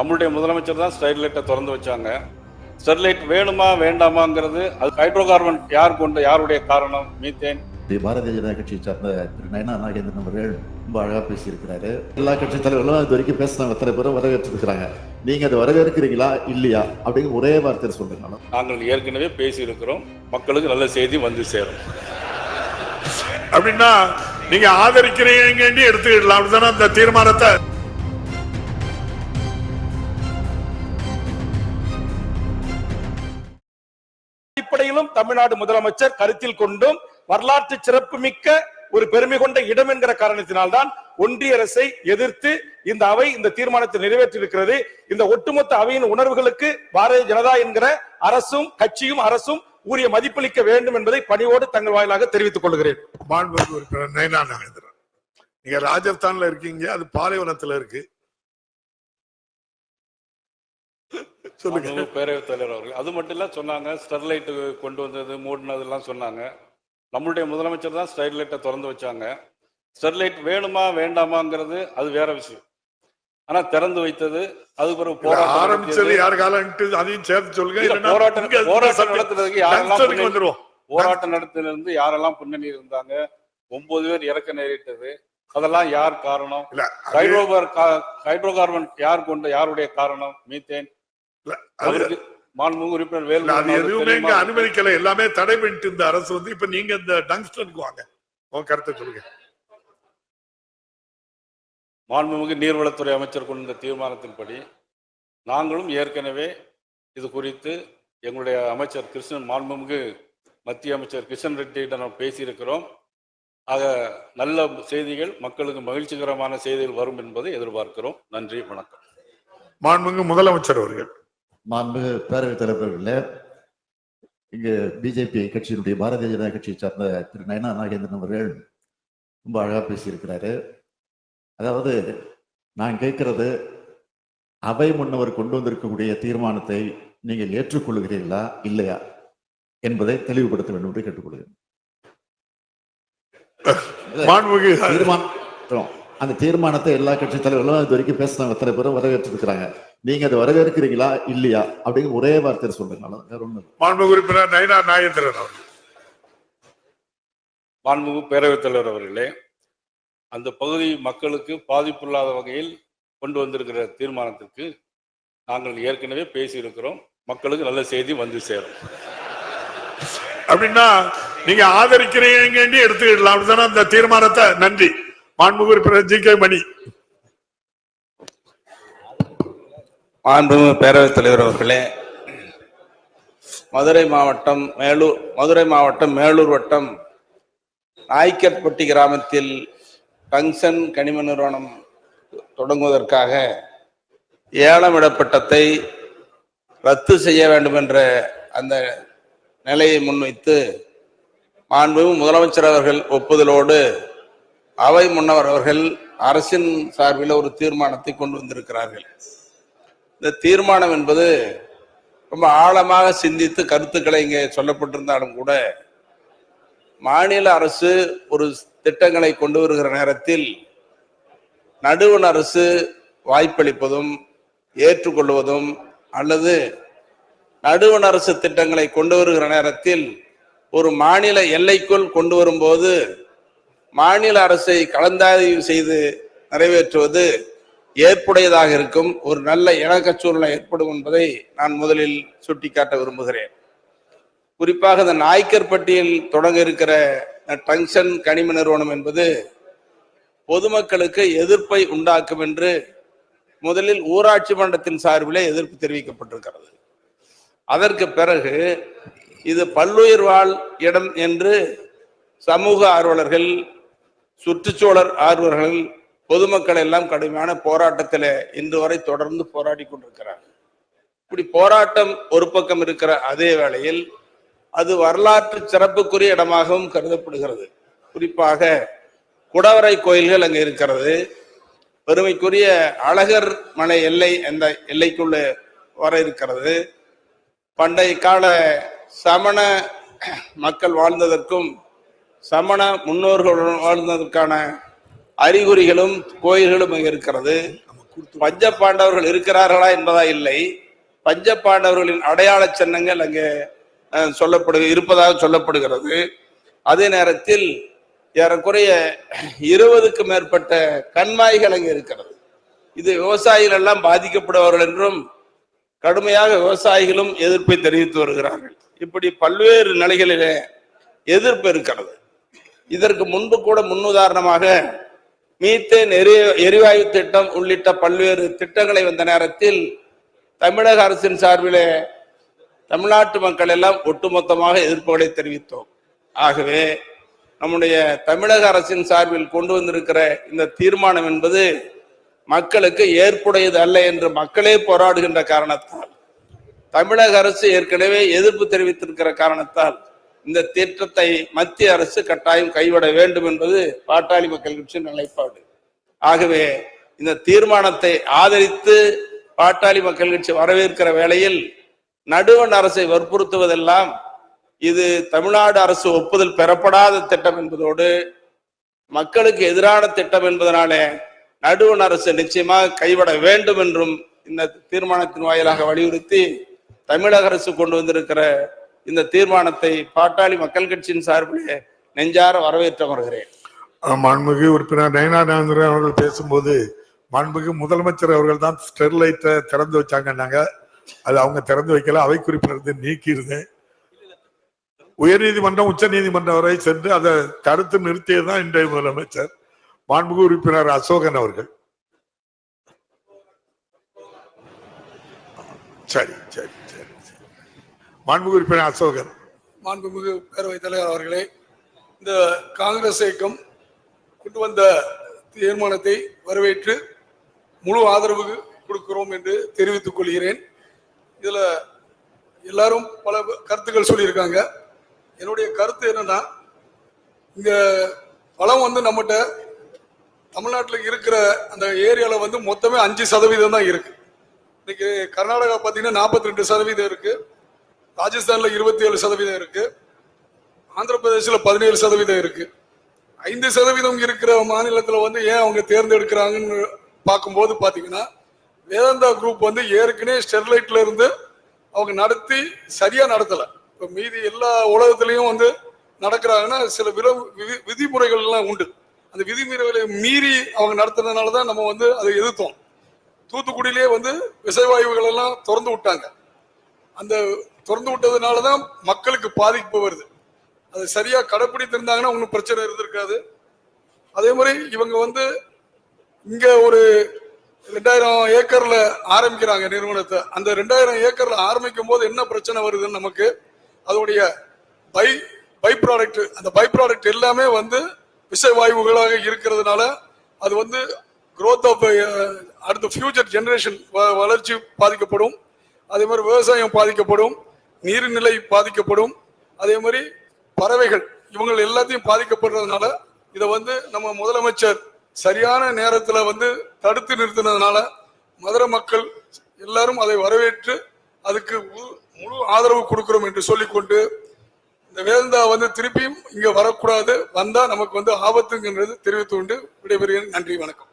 நம்மளுடைய முதலமைச்சர் தான் ஸ்டெர்லைட்டை திறந்து வச்சாங்க. ஸ்டெர்லைட் வேணுமா வேண்டாமாங்கிறது அது ஹைட்ரோ கார்பன் யார் கொண்டு யாருடைய காரணம்? மீத்தேன். பாரதிய ஜனதா கட்சியை சார்ந்த திரு நயனா நாகேந்திரன் அவர்கள் ரொம்ப அழகா பேசியிருக்கிறாரு. எல்லா கட்சி தலைவர்களும் இது வரைக்கும் பேசினவங்க அத்தனை பேரும் வரவேற்றிருக்கிறாங்க. நீங்க அதை வரவேற்கிறீங்களா? இல்லையா? அப்படிங்கிற ஒரே வார்த்தையில் சொல்லுங்க நாங்கள் ஏற்கனவே பேசியிருக்கிறோம். மக்களுக்கு நல்ல செய்தி வந்து சேரும். அப்படின்னா நீங்க ஆதரிக்கிறீங்கன்னு எடுத்துக்கிடலாம். அப்படிதானே அந்த தீர்மானத்தை அடிப்படையிலும் தமிழ்நாடு முதலமைச்சர் கருத்தில் கொண்டும் வரலாற்று சிறப்புமிக்க ஒரு பெருமை கொண்ட இடம் என்கிற காரணத்தினால்தான் ஒன்றிய அரசை எதிர்த்து இந்த அவை இந்த தீர்மானத்தை நிறைவேற்றியிருக்கிறது. இந்த ஒட்டுமொத்த அவையின் உணர்வுகளுக்கு பாரதிய ஜனதா என்கிற அரசும் கட்சியும் அரசும் உரிய மதிப்பளிக்க வேண்டும் என்பதை பணியோடு தங்கள் வாயிலாக தெரிவித்துக் கொள்கிறேன். மாண்புமிகு உறுப்பினர் நயனா நாகேந்திரன். நீங்க ராஜஸ்தான்ல இருக்கீங்க அது பாலைவனத்துல இருக்கு. சொல்லுங்க. பேரவைத் தலைவர் அவர்கள் அது மட்டும் இல்ல சொன்னாங்க ஸ்டெர்லைட் கொண்டு வந்தது மூடினதெல்லாம் சொன்னாங்க. நம்மளுடைய முதலமைச்சர் தான் ஸ்டெர்லைட்டை திறந்து வச்சாங்க. ஸ்டெர்லைட் வேணுமா வேண்டாமாங்கிறது அது வேற விஷயம். ஆனா திறந்து வைத்தது அது பிறகு போராட்டம் ஆரம்பிச்சது. யார் காலன்ட்டு அதையும் சேர்த்து சொல்லுங்க போராட்டம் போராட்டம் நடத்துறதுக்கு யாரெல்லாம் வந்துருவோம். போராட்டம் நடத்திலிருந்து யாரெல்லாம் பின்னணி இருந்தாங்க? ஒன்பது பேர் இறக்க நேரிட்டது. அதெல்லாம் யார் காரணம்? ஹைட்ரோகார் ஹைட்ரோ கார்பன் யார் கொண்டு யாருடைய காரணம்? மீத்தேன். அவருக்கு மாண்புமிகு உறுப்பினர் இல்ல, அது வேலு எதுவுமே இங்க அனுமதிக்கல. எல்லாமே தடை பண்ணிட்டு இந்த அரசு வந்து இப்ப நீங்க இந்த டங்ஸ்டனுக்கு வாங்க. உங்க கருத்தை சொல்லுங்க. மாண்புமிகு நீர்வளத்துறை அமைச்சர் கொண்ட தீர்மானத்தின்படி நாங்களும் ஏற்கனவே இது குறித்து எங்களுடைய அமைச்சர் கிருஷ்ணன் மாண்புமிகு மத்திய அமைச்சர் கிஷன் ரெட்டியிடம் நாம் பேசியிருக்கிறோம். ஆக நல்ல செய்திகள் மக்களுக்கு மகிழ்ச்சிகரமான செய்திகள் வரும் என்பதை எதிர்பார்க்கிறோம். நன்றி வணக்கம். மாண்புமிகு முதலமைச்சர் அவர்கள். மாண்புமிகு பேரவைத் தலைவர்களே இங்கு பிஜேபி கட்சியினுடைய பாரதிய ஜனதா கட்சியை சார்ந்த திரு நயனா நாகேந்திரன் அவர்கள் ரொம்ப அழகா பேசியிருக்கிறாரு. அதாவது நான் கேட்கிறது அவை முன்னவர் கொண்டு வந்திருக்கக்கூடிய தீர்மானத்தை நீங்கள் ஏற்றுக்கொள்கிறீர்களா இல்லையா என்பதை தெளிவுபடுத்த வேண்டும் என்று கேட்டுக்கொள்கிறேன். தீர்மானம் அந்த தீர்மானத்தை எல்லா கட்சி தலைவர்களும் இது வரைக்கும் பேசினவங்க அத்தனை பேரும் வரவேற்றிருக்கிறாங்க. நீங்க அதை வரவேற்கிறீங்களா? இல்லையா? அப்படிங்கிற ஒரே ஒண்ணும் இல்லை. மாண்புமிகு உறுப்பினர் நயனா நாகேந்திரன் அவர்கள். மாண்புமிகு பேரவைத் தலைவர் அவர்களே அந்த பகுதி மக்களுக்கு பாதிப்பில்லாத வகையில் கொண்டு வந்திருக்கிற தீர்மானத்திற்கு நாங்கள் ஏற்கனவே பேசியிருக்கிறோம். மக்களுக்கு நல்ல செய்தி வந்து சேரும். அப்படின்னா நீங்க ஆதரிக்கிறீங்கன்னு எடுத்துக்கிடலாம். அப்படிதானே அந்த தீர்மானத்தை? நன்றி. மாண்புமிகு உறுப்பினர் ஜி கே மணி. மாண்புமிகு பேரவைத் தலைவர் அவர்களே மதுரை மாவட்டம் மேலூர் மதுரை மாவட்டம் மேலூர் வட்டம் நாய்க்கற்பட்டி கிராமத்தில் டங்ஷன் கனிம நிறுவனம் தொடங்குவதற்காக ஏலமிடப்பட்டத்தை ரத்து செய்ய வேண்டும் என்ற அந்த நிலையை முன்வைத்து மாண்புமிகு முதலமைச்சர் அவர்கள் ஒப்புதலோடு அவை முன்னவர் அவர்கள் அரசின் சார்பில் ஒரு தீர்மானத்தை கொண்டு வந்திருக்கிறார்கள். இந்த தீர்மானம் என்பது ரொம்ப ஆழமாக சிந்தித்து கருத்துக்களை இங்கே சொல்லப்பட்டிருந்தாலும் கூட மாநில அரசு ஒரு திட்டங்களை கொண்டு வருகிற நேரத்தில் நடுவண் அரசு வாய்ப்பளிப்பதும் ஏற்றுக்கொள்வதும் அல்லது நடுவண் அரசு திட்டங்களை கொண்டு வருகிற நேரத்தில் ஒரு மாநில எல்லைக்குள் கொண்டு வரும்போது மாநில அரசை கலந்தாய்வு செய்து நிறைவேற்றுவது ஏற்புடையதாக இருக்கும் ஒரு நல்ல இணக்க சூழ்நிலை ஏற்படும் என்பதை நான் முதலில் சுட்டிக்காட்ட விரும்புகிறேன். குறிப்பாக இந்த நாய்க்கர்பட்டியில் தொடங்க இருக்கிற டங்ஷன் கனிம நிறுவனம் என்பது பொதுமக்களுக்கு எதிர்ப்பை உண்டாக்கும் என்று முதலில் ஊராட்சி மன்றத்தின் சார்பிலே எதிர்ப்பு தெரிவிக்கப்பட்டிருக்கிறது. அதற்கு பிறகு இது பல்லுயிர் வாழ் இடம் என்று சமூக ஆர்வலர்கள் சுற்றுச்சூழல் ஆர்வலர்கள் பொதுமக்கள் எல்லாம் கடுமையான போராட்டத்தில் இன்று வரை தொடர்ந்து போராடி கொண்டிருக்கிறார்கள். இப்படி போராட்டம் ஒரு பக்கம் இருக்கிற அதே வேளையில் அது வரலாற்று சிறப்புக்குரிய இடமாகவும் கருதப்படுகிறது. குறிப்பாக குடவரை கோயில்கள் அங்கே இருக்கிறது. பெருமைக்குரிய அழகர் மலை எல்லை அந்த எல்லைக்குள்ள வர இருக்கிறது. பண்டைய கால சமண மக்கள் வாழ்ந்ததற்கும் சமண முன்னோர்களுடன் வாழ்ந்ததற்கான அறிகுறிகளும் கோயில்களும் அங்கே இருக்கிறது. பஞ்ச பாண்டவர்கள் இருக்கிறார்களா என்பதா இல்லை. பஞ்ச பாண்டவர்களின் அடையாள சின்னங்கள் அங்கே சொல்லப்படு இருப்பதாக சொல்லப்படுகிறது. அதே நேரத்தில் ஏறக்குறைய இருபதுக்கு மேற்பட்ட கண்மாய்கள் அங்கே இருக்கிறது. இது விவசாயிகள் எல்லாம் பாதிக்கப்படுவார்கள் என்றும் கடுமையாக விவசாயிகளும் எதிர்ப்பை தெரிவித்து வருகிறார்கள். இப்படி பல்வேறு நிலைகளிலே எதிர்ப்பு இருக்கிறது. இதற்கு முன்பு கூட முன்னுதாரணமாக மீத்தேன் எரி எரிவாயு திட்டம் உள்ளிட்ட பல்வேறு திட்டங்களை வந்த நேரத்தில் தமிழக அரசின் சார்பிலே தமிழ்நாட்டு மக்கள் எல்லாம் ஒட்டுமொத்தமாக எதிர்ப்புகளை தெரிவித்தோம். ஆகவே நம்முடைய தமிழக அரசின் சார்பில் கொண்டு வந்திருக்கிற இந்த தீர்மானம் என்பது மக்களுக்கு ஏற்புடையது அல்ல என்று மக்களே போராடுகின்ற காரணத்தால் தமிழக அரசு ஏற்கனவே எதிர்ப்பு தெரிவித்திருக்கிற காரணத்தால் இந்த திட்டத்தை மத்திய அரசு கட்டாயம் கைவிட வேண்டும் என்பது பாட்டாளி மக்கள் கட்சியின் நிலைப்பாடு. ஆகவே இந்த தீர்மானத்தை ஆதரித்து பாட்டாளி மக்கள் கட்சி வரவேற்கிற வேளையில் நடுவண் அரசை வற்புறுத்துவதெல்லாம் இது தமிழ்நாடு அரசு ஒப்புதல் பெறப்படாத திட்டம் என்பதோடு மக்களுக்கு எதிரான திட்டம் என்பதனாலே நடுவண் அரசு நிச்சயமாக கைவிட வேண்டும் என்றும் இந்த தீர்மானத்தின் வாயிலாக வலியுறுத்தி தமிழக அரசு கொண்டு வந்திருக்கிற இந்த தீர்மானத்தை பாட்டாளி மக்கள் கட்சியின் சார்பிலே நெஞ்சார வரவேற்று வருகிறேன் அஹ், மாண்புமிகு உறுப்பினர் நயனானந்தரன் அவர்கள் பேசும்போது மாண்புமிகு முதலமைச்சர் அவர்கள் தான் ஸ்டெர்லைட்டை திறந்து வச்சாங்கன்னாங்க. அது அவங்க திறந்து வைக்கல அவை குறிப்பிலிருந்து நீக்கியிருந்தேன். உயர்நீதிமன்றம் உச்ச நீதிமன்றம் வரை சென்று அதை தடுத்து நிறுத்தியதுதான் இன்றைய முதலமைச்சர் மாண்புமிகு உறுப்பினர் அசோகன் அவர்கள். சரி சரி. மாண்புமிகு உறுப்பினர் அசோகர். மாண்புமிகு பேரவைத் தலைவர் அவர்களே இந்த காங்கிரஸ் இயக்கம் கொண்டு வந்த தீர்மானத்தை வரவேற்று முழு ஆதரவு கொடுக்கிறோம் என்று தெரிவித்துக் கொள்கிறேன். இதில் எல்லாரும் பல கருத்துக்கள் சொல்லியிருக்காங்க. என்னுடைய கருத்து என்னன்னா இங்க பழம் வந்து நம்மகிட்ட தமிழ்நாட்டில் இருக்கிற அந்த ஏரியாவில் வந்து மொத்தமே அஞ்சு சதவீதம் தான் இருக்கு. இன்னைக்கு கர்நாடகா பார்த்தீங்கன்னா நாற்பத்தி ரெண்டு சதவீதம் இருக்குது ராஜஸ்தான்ல இருபத்தி ஏழு சதவீதம் இருக்கு. ஆந்திர பிரதேசில் பதினேழு சதவீதம் இருக்கு. ஐந்து சதவீதம் இருக்கிற மாநிலத்தில் வந்து ஏன் அவங்க தேர்ந்தெடுக்கிறாங்கன்னு பார்க்கும்போது பார்த்தீங்கன்னா வேதாந்தா குரூப் வந்து ஏற்கனவே ஸ்டெர்லைட்ல இருந்து அவங்க நடத்தி சரியா நடத்தல. இப்போ மீதி எல்லா உலகத்திலையும் வந்து நடக்கிறாங்கன்னா சில வில விதி- விதிமுறைகள் எல்லாம் உண்டு. அந்த விதிமுறைகளை மீறி அவங்க நடத்துறதுனால தான் நம்ம வந்து அதை எதிர்த்தோம். தூத்துக்குடியிலே வந்து விசைவாயுகள் எல்லாம் திறந்து விட்டாங்க. அந்த திறந்து விட்டதுனால தான் மக்களுக்கு பாதிப்பு வருது. அதை சரியாக கடைப்பிடித்திருந்தாங்கன்னா ஒன்றும் பிரச்சனை இருந்திருக்காது. அதே மாதிரி இவங்க வந்து இங்கே ஒரு ரெண்டாயிரம் ஏக்கரில் ஆரம்பிக்கிறாங்க நிறுவனத்தை. அந்த ரெண்டாயிரம் ஏக்கரில் ஆரம்பிக்கும் போது என்ன பிரச்சனை வருதுன்னு நமக்கு அதோடைய பை பை ப்ராடக்ட் அந்த பை ப்ராடக்ட் எல்லாமே வந்து விஷவாயுகளாக இருக்கிறதுனால அது வந்து க்ரோத் ஆஃப் அடுத்த ஃபியூச்சர் ஜெனரேஷன் வளர்ச்சி பாதிக்கப்படும். அதே மாதிரி விவசாயம் பாதிக்கப்படும் நீர்நிலை பாதிக்கப்படும் அதே மாதிரி பறவைகள் இவங்க எல்லாத்தையும் பாதிக்கப்படுறதுனால இதை வந்து நம்ம முதலமைச்சர் சரியான நேரத்தில் வந்து தடுத்து நிறுத்தினதுனால மதுரை மக்கள் எல்லாரும் அதை வரவேற்று அதுக்கு முழு- முழு ஆதரவு கொடுக்கிறோம் என்று சொல்லிக்கொண்டு இந்த வேந்தா வந்து திருப்பியும் இங்க வரக்கூடாது. வந்தா நமக்கு வந்து ஆபத்துங்கிறது தெரிவித்து கொண்டு விடைபெறுகிறேன். நன்றி வணக்கம்.